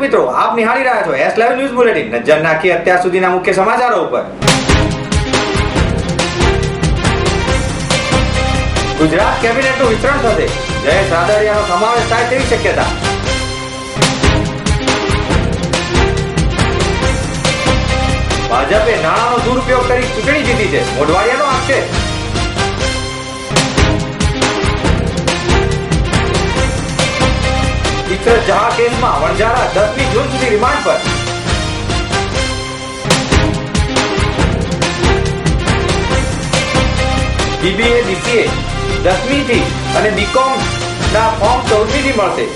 મિત્રો, આપ નિહાળી રહ્યા છો એસ લાઈવ ન્યૂઝ બુલેટિન નજર નાખી અત્યાર સુધીના મુખ્ય સમાચારો ઉપર. ગુજરાત કેબિનેટનું વિતરણ થશે. જયેશ રાદડિયાનો સમાવેશ થાય તેવી શક્યતા. ભાજપે નાણાંનો દુરુપયોગ કરી ચૂંટણી જીતી છે. મોઢવાડિયાનો આક્ષેપ. ઇશરત જહા કેસમાં વણઝારા, દસમી જૂન સુધી રિમાન્ડ પર. બીબીએ બીસીએ દસમી થી અને બીકોમ ના ફોર્મ ચૌદમી થી મળશે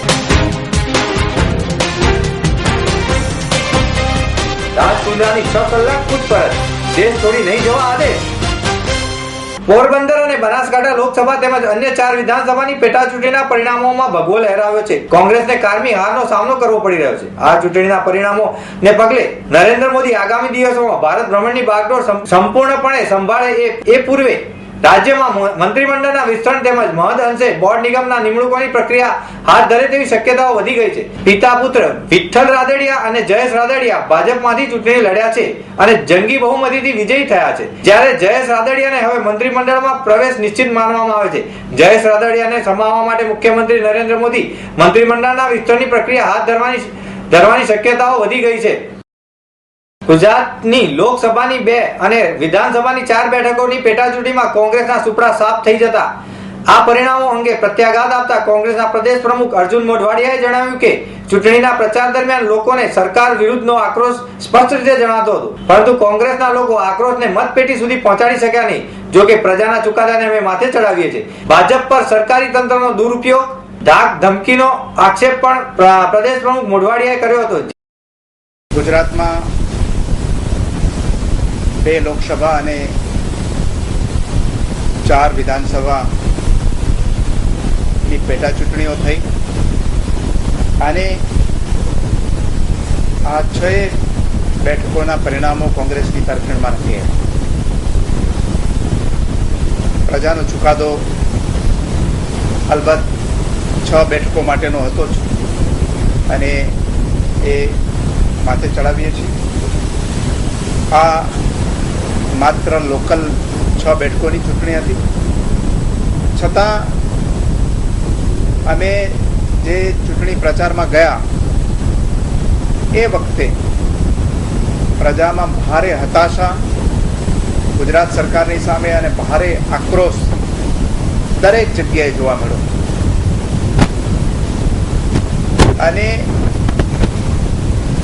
રાજકુંદ્રાની છ કલાક પૂછપરછ. દેશ છોડી નહીં જવા આદેશ. પોરબંદર અને બનાસકાંઠા લોકસભા તેમજ અન્ય ચાર વિધાનસભાની પેટા ચૂંટણીના પરિણામોમાં ભગવો લહેરાવ્યો છે. કોંગ્રેસને કારમી હારનો સામનો કરવો પડી રહ્યો છે. આ ચૂંટણીના પરિણામોને પગલે નરેન્દ્ર મોદી આગામી દિવસોમાં ભારત ભ્રમણની બાગડોર સંપૂર્ણપણે સંભાળે એ એ પૂર્વે રાજ્યમાં મંત્રીમંડળના વિસ્તરણ તેમજ મહદ અંશે બોર્ડ નિગમના નિમણૂકોની પ્રક્રિયા હાથ ધરે તેવી શક્યતાઓ વધી ગઈ છે. પિતા પુત્ર વિઠ્ઠલ રાદડિયા અને જયેશ રાદડિયા ભાજપમાંથી ચૂંટણી લડ્યા છે અને જંગી બહુમતીથી વિજયી થયા છે. જ્યારે જયેશ રાદડિયાને હવે મંત્રીમંડળમાં પ્રવેશ નિશ્ચિત માનવામાં આવે છે. જયેશ રાદડિયાને સમાવવા માટે મુખ્યમંત્રી નરેન્દ્ર મોદી મંત્રીમંડળના વિસ્તરણની પ્રક્રિયા હાથ ધરવાની ધરવાની શક્યતાઓ વધી ગઈ છે. ગુજરાતની લોકસભાની બે અને વિધાનસભાની ચાર બેઠકોની પેટા ચૂંટણીમાં કોંગ્રેસના સુપડા સાફ થઈ જતા. આ પરિણામો અંગે પ્રત્યાઘાત આપતા કોંગ્રેસના પ્રદેશ પ્રમુખ અર્જુન મોઢવાડિયાએ જણાવ્યું કે, ચૂંટણીના પ્રચાર દરમિયાન લોકોને સરકાર વિરુદ્ધનો આક્રોશ સ્પષ્ટ રીતે જણાતો હતો. પરંતુ કોંગ્રેસના લોકો આક્રોશને મતપેટી સુધી પહોંચાડી શક્યા નહીં, જો કે પ્રજાના ચુકાદાને અમે માથે ચડાવીએ છીએ. ભાજપ પર સરકારી તંત્રનો દુરુપયોગ, ધાક ધમકીનો આક્ષેપ પણ પ્રદેશ પ્રમુખ મોઢવાડિયાએ કર્યો હતો. ગુજરાતમાં બે લોકસભા અને ચાર વિધાનસભાની પેટા ચૂંટણીઓ થઈ. અને આ છ બેઠકોના પરિણામો કોંગ્રેસની તરફેણમાં નથી પ્રજાનો ચુકાદો અલબત્ત છ બેઠકો માટેનો હતો જ. અને એ માથે ચડાવીએ છીએ. આ માત્ર લોકલ છ બેઠકોની ચૂંટણી હતી. છતાં અમે જે ચૂંટણી પ્રચારમાં ગયા, એ વખતે પ્રજામાં ભારે હતાશા ગુજરાત સરકારની સામે અને ભારે આક્રોશ દરેક જગ્યાએ જોવા મળ્યો. અને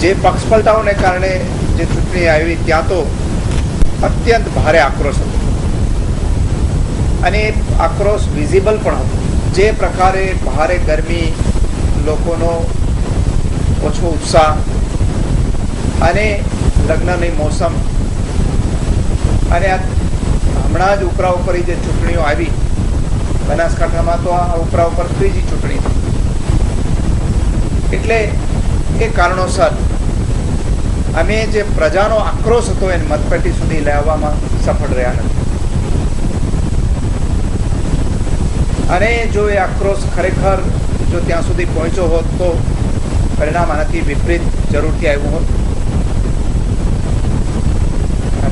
જે પક્ષપલટાઓને કારણે જે ચૂંટણી આવી, ત્યાં તો અત્યંત ભારે આક્રોશ હતો. અને આક્રોશ વિઝિબલ પણ હતો. જે પ્રકારે ભારે ગરમી, લોકોનો ઓછો ઉત્સાહ અને લગ્નની મોસમ અને આ હમણાં જ ઉપરા ઉપરી જે ચૂંટણીઓ આવી, બનાસકાંઠામાં તો આ ઉપરા ઉપર ત્રીજી ચૂંટણી એટલે એ કારણોસર અમે જે પ્રજાનો આક્રોશ હતો એને મતપેટી સુધી લાવવામાં સફળ રહ્યા નથી. અને જો એ આક્રોશ ખરેખર જો ત્યાં સુધી પહોંચ્યો હોત તો પરિણામ આનાથી વિપરીત જરૂરથી આવ્યું હોત.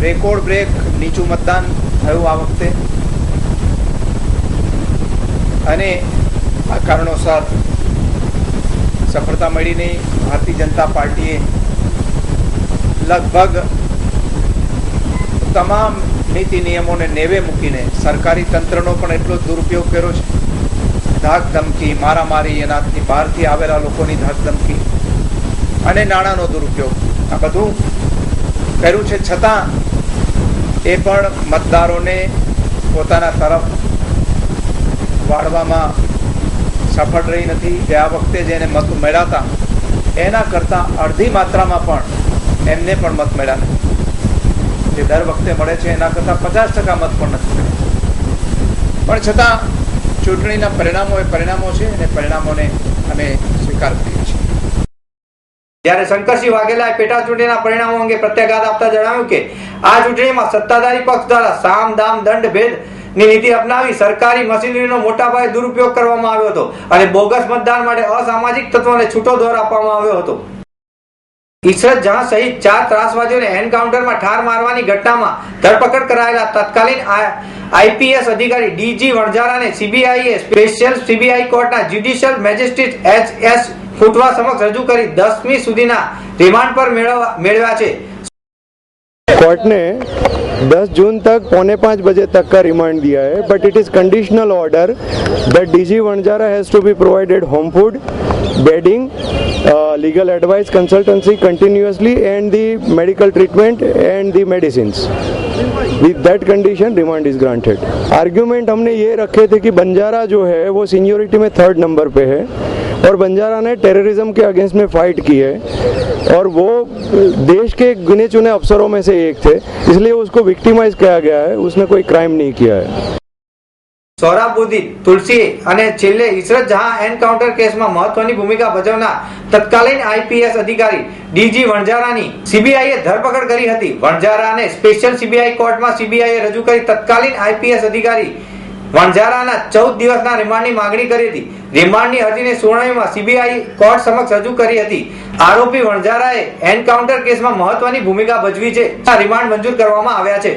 રેકોર્ડ બ્રેક, નીચું મતદાન થયું આ વખતે. અને આ કારણોસર સફળતા મળી નહીં. ભારતીય જનતા પાર્ટીએ લગભગ તમામ નીતિ નિયમોને નેવે મૂકીને સરકારી તંત્રનો પણ એટલો દુરુપયોગ કર્યો છે. ધાક ધમકી મારામારી એનાથી બહારથી આવેલા લોકોની ધાક ધમકી અને નાણાંનો દુરુપયોગ. આ બધું કર્યું છે. છતાં એ પણ મતદારોને પોતાના તરફ વાળવામાં સફળ રહી નથી. આ વખતે જેને મત મળ્યા એના કરતાં અડધી માત્રામાં પણ એમને પણ મત મળ્યા નથી. જે દર વખતે મળે છે, એના કરતાં પચાસ ટકા મત પણ નથી મળ્યા. પણ છતાં ચૂંટણીના પરિણામો એ પરિણામો છે અને પરિણામોને અમે સ્વીકાર કરીએ છીએ. જ્યારે શંકરસિંહ વાઘેલાએ પેટા ચૂંટણીના પરિણામો અંગે પ્રત્યાઘાત આપતા જણાવ્યું કે, આ ચૂંટણીમાં સત્તાધારી પક્ષ દ્વારા સામ દામ દંડ ભેદ ની નીતિ અપનાવી સરકારી મશીનરીનો મોટા પાયે દુરુપયોગ કરવામાં આવ્યો હતો અને બોગસ મતદાન માટે અસામાજિક તત્વોને છૂટો દોર આપવામાં આવ્યો હતો. ઈશરત જહાં સહિત ચાર ત્રાસવાદીઓને એન્કાઉન્ટરમાં ઠાર મારવાની ઘટનામાં ધરપકડ કરાયેલા તત્કાલીન આઈપીએસ અધિકારી ડીજી વણઝારાને સીબીઆઈએ સ્પેશિયલ સીબીઆઈ કોર્ટના જ્યુડિશિયલ મેજિસ્ટ્રેટ એચ એસ ફૂટવા સમક્ષ રજૂ કરી દસમી સુધીના રિમાન્ડ પર મેળવ્યા છે. કોર્ટને 10 जून तक पौने पाँच बजे तक का रिमांड दिया है but it is conditional order that DG Vanzara has to be provided home food bedding legal advice consultancy continuously and the medical treatment and the medicine with that condition remand is granted argument हमने ये रखे थे कि बंजारा जो है, वो seniority में third number पे है, और बंजारा ने टेररिज्म के अगेंस्ट में फाइट की है। और वो देश के गिने चुने अफसरों में से एक थे इसलिए उसको विक्टिमाइज किया गया है उसने कोई क्राइम नहीं किया है સોરાબુદ્દી તુલસી અને છેલ્લે ઈશરત જહાં એન્કાઉન્ટર કેસમાં મહત્વની ભૂમિકા ભજવનાર તત્કાલીન આઈપીએસ અધિકારી ડીજી વણઝારાની સીબીઆઈએ ધરપકડ કરી હતી વણઝારાને સ્પેશિયલ સીબીઆઈ કોર્ટમાં સીબીઆઈએ રજૂ કરી તત્કાલીન આઈપીએસ અધિકારી વણઝારાના ચૌદ દિવસના રિમાન્ડની માંગણી કરી હતી. રિમાન્ડની અરજીની સુનાવણીમાં સીબીઆઈ કોર્ટ સમક્ષ રજૂ કરી હતી. આરોપી વણઝારાએ એન્કાઉન્ટર કેસમાં મહત્વની ભૂમિકા ભજવી છે. આ રિમાન્ડ મંજૂર કરવામાં આવ્યા છે.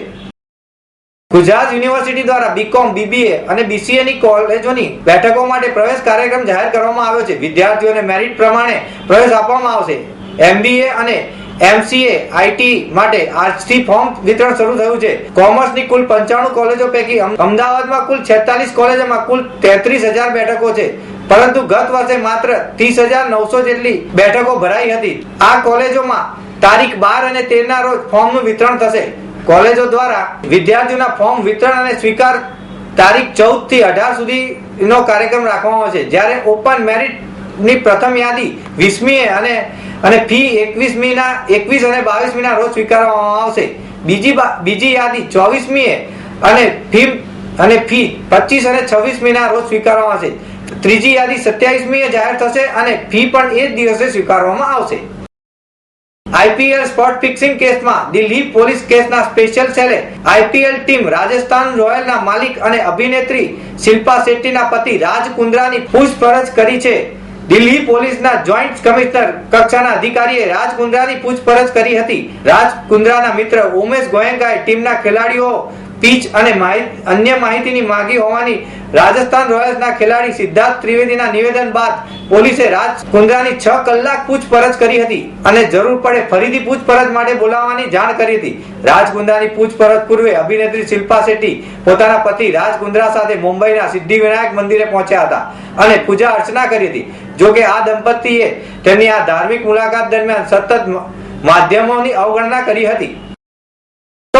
ગુજરાત યુનિવર્સિટી દ્વારા બીકોમ, બીબીએ અને બીસીએ ની કોલેજોની બેઠકો માટે પ્રવેશ કાર્યક્રમ જાહેર કરવામાં આવ્યો છે. વિદ્યાર્થીઓને મેરિટ પ્રમાણે પ્રવેશ આપવામાં આવશે. એમબીએ અને એમસીએ આઈટી માટે આજથી ફોર્મ વિતરણ શરૂ થયું છે. કોમર્સની કુલ પંચાણું કોલેજો પૈકી અમદાવાદમાં કુલ છેતાલીસ કોલેજોમાં કુલ તેત્રીસ હજાર બેઠકો છે. પરંતુ ગત વર્ષે માત્ર ત્રીસ હજાર નવસો જેટલી બેઠકો ભરાઈ હતી. આ કોલેજોમાં તારીખ બાર અને તેર ના રોજ ફોર્મનું વિતરણ થશે. કોલેજો દ્વારા વિદ્યાર્થીઓના ફોર્મ વિતરણ અને સ્વીકાર તારીખ ચૌદથી અઢાર સુધીનો કાર્યક્રમ રાખવામાં આવશે જ્યારે ઓપન મેરિટની પ્રથમ યાદી વીસમી અને અને ફી એકવીસમી ના એકવીસ અને બાવીસમી ના રોજ સ્વીકારવામાં આવશે. બીજી બીજી યાદી ચોવીસમી અને ફી અને ફી પચીસ અને છવ્વીસમી ના રોજ સ્વીકારવામાં આવશે. ત્રીજી યાદી સત્યાવીસમી જાહેર થશે અને ફી પણ એ જ દિવસે સ્વીકારવામાં આવશે. આઈપીએલ સ્પોટ ફિક્સિંગ કેસમાં દિલ્હી પોલીસ કેસના સ્પેશિયલ સેલે આઈપીએલ ટીમ રાજસ્થાન રોયલના માલિક અને અભિનેત્રી શિલ્પા શેટ્ટીના પતિ રાજ કુંદ્રાની પૂછપરછ કરી છે. દિલ્હી પોલીસના જોઈન્ટ કમિશનર કક્ષાના અધિકારીએ રાજ કુંદ્રાની પૂછપરછ કરી હતી. રાજ કુંદ્રાના મિત્ર ઉમેશ ગોયંકાએ ટીમના ખેલાડીઓ પીચ અને અન્ય માહિતીની માંગી હોવાની રાજસ્થાન રોયલ્સના ખેલાડી સિદ્ધાર્થ ત્રિવેદીના નિવેદન બાદ પોલીસે રાજ કુંદ્રાની છ કલાક પૂછપરછ કરી હતી અને જરૂર પડે ફરીથી પૂછપરછ માટે બોલાવવાની જાણ કરી હતી. રાજ કુંદ્રાની પૂછપરછ પૂર્વે અભિનેત્રી શિલ્પા શેટ્ટી પોતાના પતિ રાજ કુંદ્રા સાથે મુંબઈના સિદ્ધિવિનાયક મંદિરે પહોંચ્યા હતા અને પૂજા અર્ચના કરી હતી. જોકે આ દંપતીએ તેમની આ ધાર્મિક મુલાકાત દરમિયાન સતત માધ્યમોની અવગણના કરી હતી.